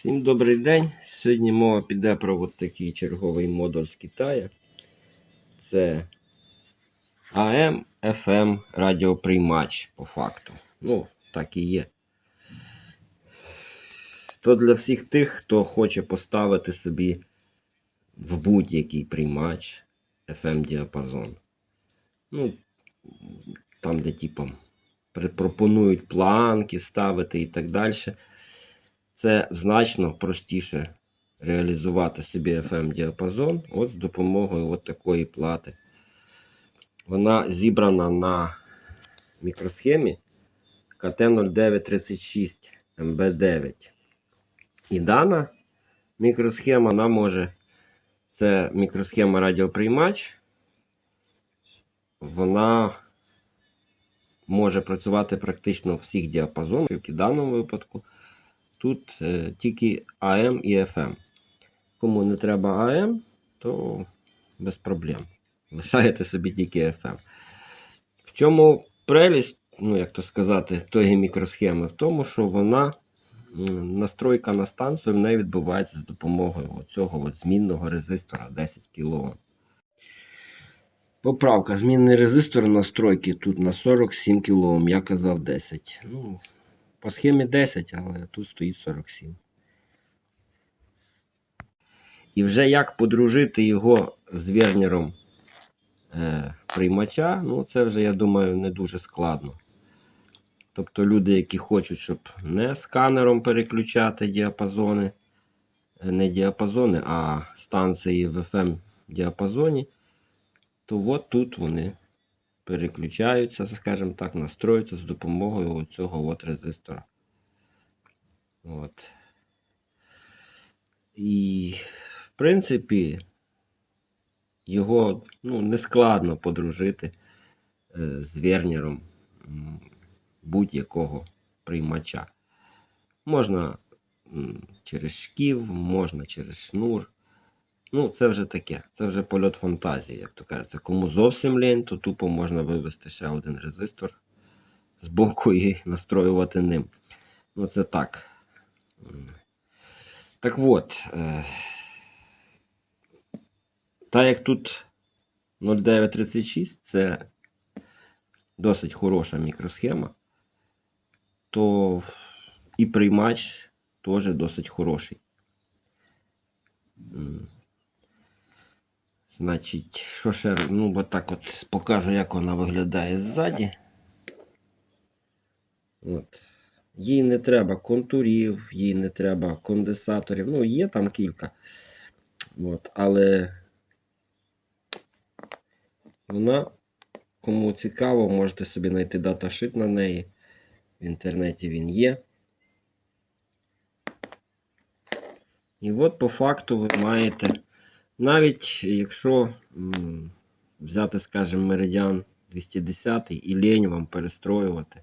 Всім добрий день. Сьогодні мова піде про от такий черговий модуль з Китаю. Це AM, FM радіоприймач по факту. Ну, так і є. То для всіх тих, хто хоче поставити собі в будь-який приймач FM діапазон. Ну, там, де типом пропонують планки ставити і так далі це значно простіше реалізувати собі FM діапазон от з допомогою от такої плати. Вона зібрана на мікросхемі КТ0936 МБ9. І дана мікросхема вона може. Це мікросхема радіоприймач. Вона може працювати практично у всіх діапазонах, як і в даному випадку. Тут е, тільки AM і FM. Кому не треба AM, то без проблем. Лишаєте собі тільки FM. В чому прелість, ну як то сказати, тої мікросхеми? В тому, що вона настройка на станцію в неї відбувається за допомогою цього от змінного резистора 10 кОм. Поправка. Змінний резистор настройки тут на 47 кОм. Я казав 10. Ну, по схемі 10, але тут стоїть 47. І вже як подружити його з верніром е, приймача, ну це вже, я думаю, не дуже складно. Тобто люди, які хочуть, щоб не сканером переключати діапазони, е, не діапазони, а станції в FM діапазоні, то от тут вони переключаються, скажімо так, настроюються з допомогою цього от резистора. От. І, в принципі, його ну, не складно подружити е, з верніром будь-якого приймача. Можна через шків, можна через шнур. Ну, це вже таке, це вже польот фантазії, як то кажеться. Кому зовсім лень, то тупо можна вивести ще один резистор з боку і настроювати ним. Ну, це так. Так от. Е... Та як тут 0936, це досить хороша мікросхема, то і приймач теж досить хороший. Значить, що ще, ну, от так от покажу, як вона виглядає ззаді. От. Їй не треба контурів, їй не треба конденсаторів. Ну, є там кілька. От, але вона, кому цікаво, можете собі знайти даташит на неї. В інтернеті він є. І от по факту ви маєте, навіть якщо взяти, скажімо, Meridian 210 і лінь вам перестроювати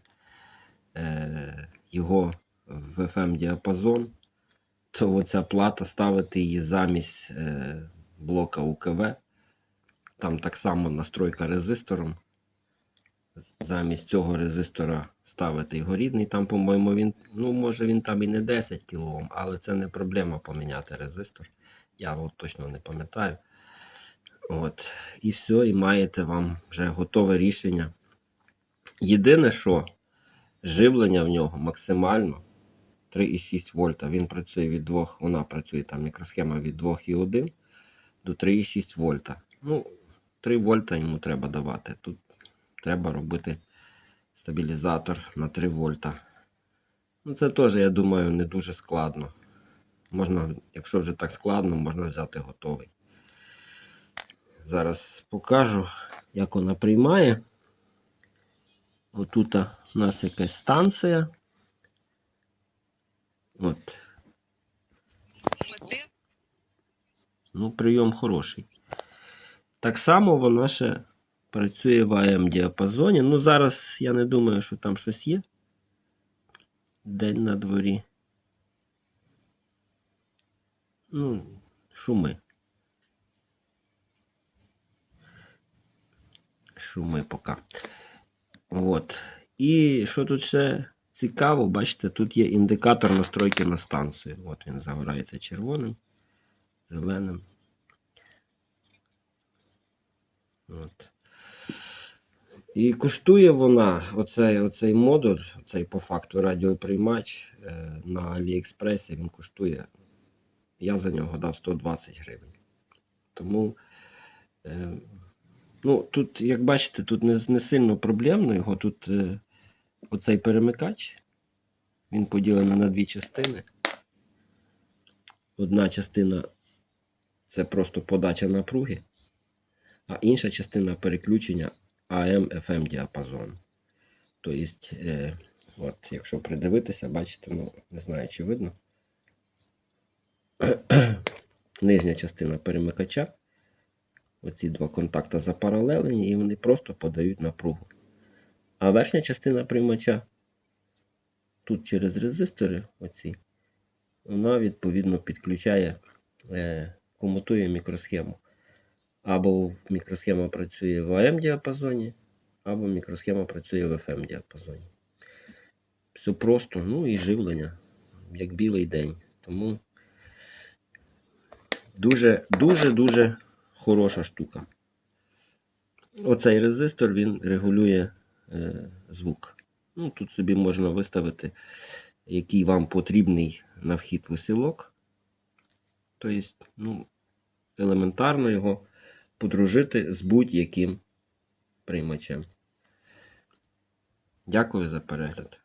е, його в FM діапазон, то оця плата ставити її замість е, блока УКВ. Там так само настройка резистором. Замість цього резистора ставити його рідний. Там, по-моєму, він, ну, може він там і не 10 кОм, але це не проблема поміняти резистор. Я от точно не пам'ятаю. От. І все, і маєте вам вже готове рішення. Єдине, що живлення в нього максимально 3,6 вольта. Він працює від 2, вона працює там мікросхема від 2,1 до 3,6 вольта. Ну, 3 вольта йому треба давати. Тут треба робити стабілізатор на 3 вольта. Ну, це теж, я думаю, не дуже складно. Можна, якщо вже так складно, можна взяти готовий. Зараз покажу, як вона приймає. Отут у нас якась станція. От. Ну, прийом хороший. Так само вона ще працює в АМ діапазоні. Ну, зараз я не думаю, що там щось є. День на дворі. Ну, шуми. Шуми поки. От. І що тут ще цікаво, бачите, тут є індикатор настройки на станцію. От він загорається червоним, зеленим. От. І коштує вона, оцей, оцей модуль, оцей по факту радіоприймач е, на Аліекспресі, він коштує, я за нього дав 120 гривень. Тому, е, ну, тут, як бачите, тут не, не сильно проблемно його. Тут е, оцей перемикач, він поділений на дві частини. Одна частина це просто подача напруги, а інша частина переключення AM-FM діапазон. Тобто, е, от, якщо придивитися, бачите, ну, не знаю, чи видно. Нижня частина перемикача. Оці два контакти запаралелені, і вони просто подають напругу. А верхня частина приймача, тут через резистори, оці, вона відповідно підключає, е, комутує мікросхему. Або мікросхема працює в АМ діапазоні, або мікросхема працює в FM діапазоні. Все просто, ну і живлення, як білий день. Тому дуже, дуже, дуже хороша штука. Оцей резистор він регулює е, звук. Ну, тут собі можна виставити, який вам потрібний на вхід висілок. Тобто, ну, елементарно його подружити з будь-яким приймачем. Дякую за перегляд.